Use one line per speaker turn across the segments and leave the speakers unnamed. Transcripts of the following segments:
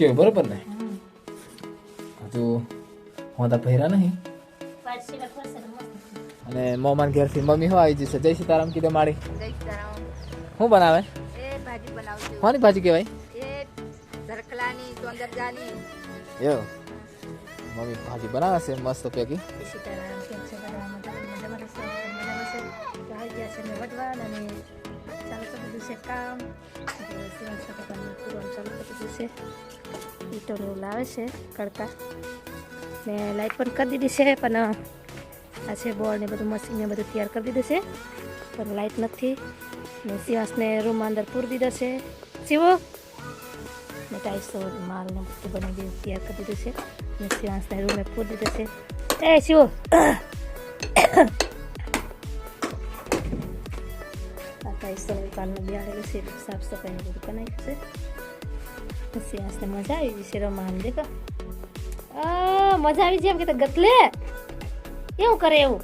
કેવું બરોબર ને? હજુ હું તો પહેરા નહીં. અને મોમાન ઘેરથી મમ્મી હો આવી જશે. જય સીતારામ કીધું મારી. શું બનાવે?
એ ભાજી
કોની ભાજી કહેવાય?
એ
એવું. મમ્મી ભાજી બનાવે છે મસ્ત પેકી
બધા છે ચાલુ કામ છે. ઈટોને લાવે છે કડકા. ને લાઈટ પણ કરી દીધી છે, પણ આ છે બોર્ડ ને બધું મશીનને બધું તૈયાર કરી દીધું છે, પણ લાઈટ નથી. ને સિવાસને રૂમ અંદર પૂરી દીધો છે. શિવો? ને ટાઈસો માલને બધું બનાવી દીધું તૈયાર કરી દીધું છે. ને સિવાસને રૂમે પૂરી દીધો છે. એ શિવો! ટાઈસો બિહાડેલું છે, સાફ સફાઈ બધું બનાવ્યું છે. સિવાસને મજા આવી છે રમવાનું દેખો. મજા આવી જાય એમ કે ગતલે. એવું કરે એવું.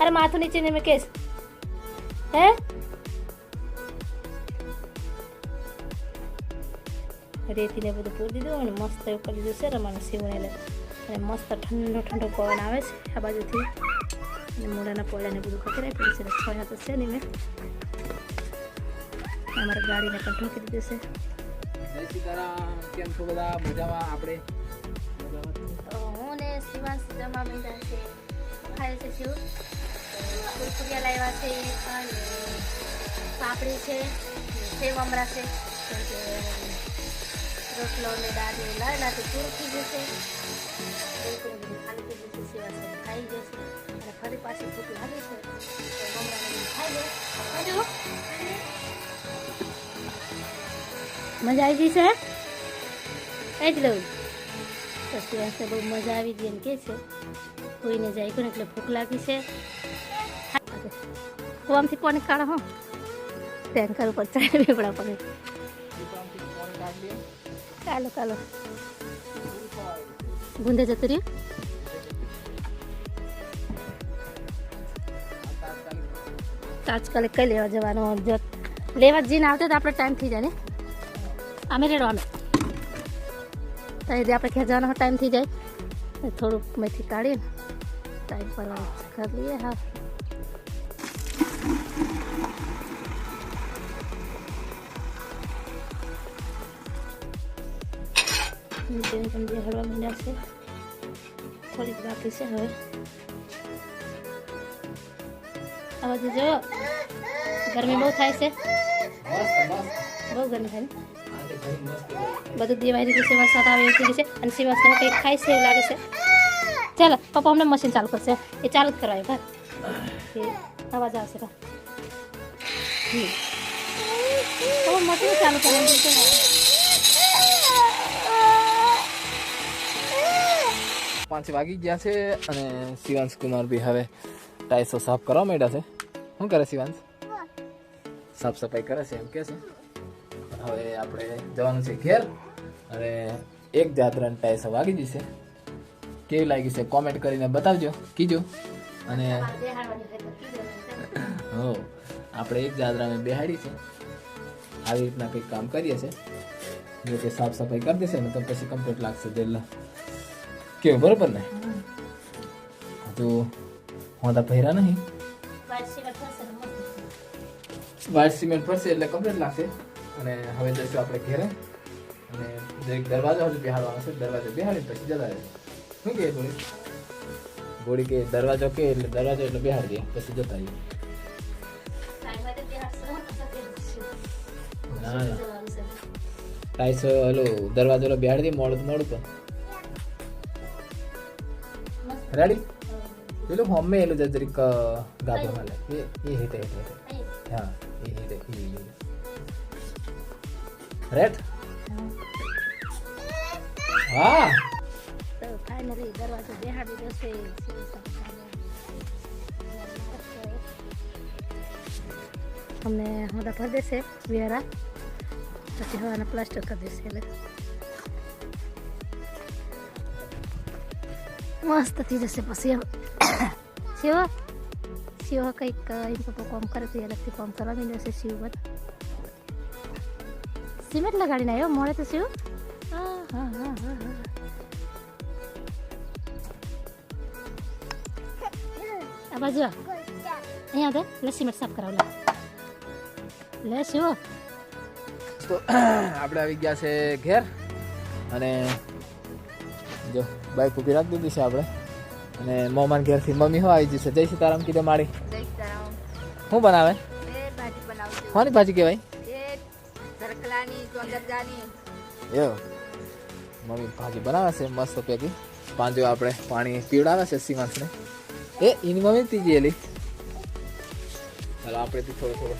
અરે માથું નીચે ને મેં કેસ. હે? રેતીને બધું પૂરી દીધું અને મસ્ત એવું કરી દીધું છે રમાનું સીવણેલે અને મસ્ત ઠંડો ઠંડો પવન આવે છે આ બાજુથી. અને મોઢાના પોળાને બધું ખકરાઈ પડ્યું છે છોયા તો છે નહીં મેં. અમારા ગાડીને પણ ઠોકી દીધું છે.
જય છો
હું ને શિવાંશ જમવા માંડ્યા છે ખાય છે શિવ કુરકુરિયા લાવ્યા છે પાપડી છે, સેવ, અમરા છે. રોટલો ને દાળ ને લાવેલા તો પૂરું થઈ જશે. મજા આવી ગઈ છે એ જ લઉં. પછી હશે બહુ મજા આવી ગઈ એમ કે છે. કોઈને જાય કોને, એટલે ભૂખ લાગી છે. કુવામથી કોને કાઢો, હો? ટેન્કર ઉપર ચાલે બળા પડે ચાલો ચાલો. ગુંદે જતું રહ્યું. તાજકાલે કઈ લેવા જવાનો લેવા જઈને આવતો તો આપણે ટાઈમ થઈ જાય ને. અમે રેડવાનું તો એ આપણે ઘેર જવાનો ટાઈમ થઈ જાય. થોડુંક મેથી કાઢીને ટાઈમ પર કરી લઈએ હા. જેમ જેમ જે હળવા માંડ્યા છે. થોડીક બાકી છે હવે. આ જો. ગરમી બહુ થાય છે. બહુ ગરમી થાય ને? બધું દિવાળી રીતે સેવા સાથે આવે એવું છે અને સેવા સાથે કંઈક ખાય છે એવું લાગે છે? ચાલો પપ્પા અમને મશીન ચાલુ કરશે. એ ચાલુ જ કરાય ભાઈ અવાજ આવશે ભાઈ હમ. મશીન ચાલુ કરવાનું છે
પાંચ વાગી ગયા છે અને શિવાંશ કુમાર બી હવે ટાઈસો સાફ કરવા માંડ્યા છે. શું કરે શિવાંશ? સાફ સફાઈ કરે છે એમ કે છે? હવે આપણે જવાનું છે ઘેર. અને એક જાત્રા ટાઈસ વાગી જશે કેવી લાગી છે કોમેન્ટ કરીને બતાવજો. કીજો. અને હો આપણે એક જાત્રાને બેહાડી છે. આવી રીતના કંઈક કામ કરીએ છીએ જો કે સાફ સફાઈ કરી દેશે ને તો પછી કમ્પ્લીટ લાગશે જેટલા કેવું બરોબર ને? તો હું તો પહેર્યા નહીં. વાઇટ સિમેન્ટ ભરશે એટલે કમ્પ્લીટ લાગશે. અને હવે જઈશું આપણે ઘેરે. અને દરેક દરવાજો હજુ બેહાડવાનો છે દરવાજો બેહાડી પછી જતા રહેશે. શું કહે ગોળી? ગોળી કે દરવાજો કે એટલે દરવાજો એટલે બિહાર દે પછી જતા રહીએ. ના ના. ટાઈસ ઓલો દરવાજો દે મોડું મોડું તો રેડી પેલું હોમે એલું જરીક ગાભો હાલે એ એ હેતે હા. રેટ હા
તો ફાઇનલી દરવાજો બેહાડી દેશે અમને હોડા ભરી દેશે વેરા પછી હવાના પ્લાસ્ટર કરી દેશે એટલે મસ્ત થઈ જશે પછી શિવ શિવ કંઈક પપ્પા કોમ કરે તો એ અલગથી કોમ કરવા માંડ્યો છે શિવ બધા સિમેન્ટ લગાડીને આવ્યો મોડે તો શું આ બાજુ અહીંયા દે લે સિમેન્ટ સાફ કરાવ લે લે શું
તો આપણે આવી ગયા છે ઘેર અને જો બાઈક ઊભી રાખ દીધી છે આપણે અને મોમાન ઘેરથી મમ્મી હો આવી જશે જય સીતારામ કીધે મારી શું બનાવે કોની ભાજી કહેવાય એવું. મમ્મી ભાજી બનાવે છે, મસ્ત પેકી પાંજો આપણે પાણી પીવડાવે છે સીમાંસને. એ, એની મમ્મી તીજી એલી. ચાલો આપણે થોડો થોડો